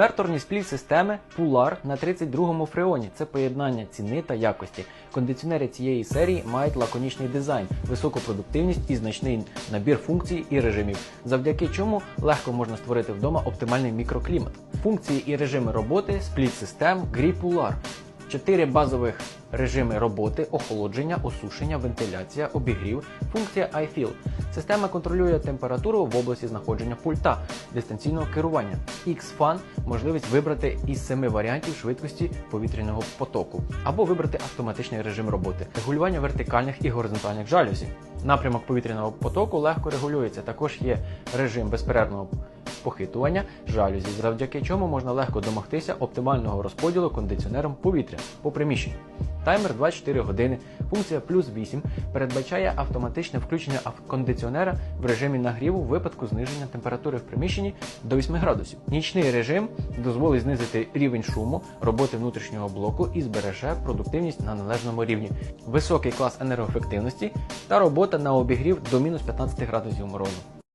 Інверторні спліт-системи Pular на 32-му фреоні це поєднання ціни та якості. Кондиціонери цієї серії мають лаконічний дизайн, високу продуктивність і значний набір функцій і режимів, завдяки чому легко можна створити вдома оптимальний мікроклімат. Функції і режими роботи спліт-систем Gree Pular. Чотири базових режими роботи: охолодження, осушення, вентиляція, обігрів, функція iFeel. Система контролює температуру в області знаходження пульта дистанційного керування. X-Fan – можливість вибрати із семи варіантів швидкості повітряного потоку, або вибрати автоматичний режим роботи, регулювання вертикальних і горизонтальних жалюзі. Напрямок повітряного потоку легко регулюється. Також є режим безперервного похитування жалюзі, завдяки чому можна легко домогтися оптимального розподілу кондиціонером повітря по приміщенню. Таймер 24 години, функція плюс 8 передбачає автоматичне включення кондиціонера в режимі нагріву в випадку зниження температури в приміщенні до 8 градусів. Нічний режим дозволить знизити рівень шуму роботи внутрішнього блоку і збереже продуктивність на належному рівні, високий клас енергоефективності та робота на обігрів до мінус 15 градусів морозу.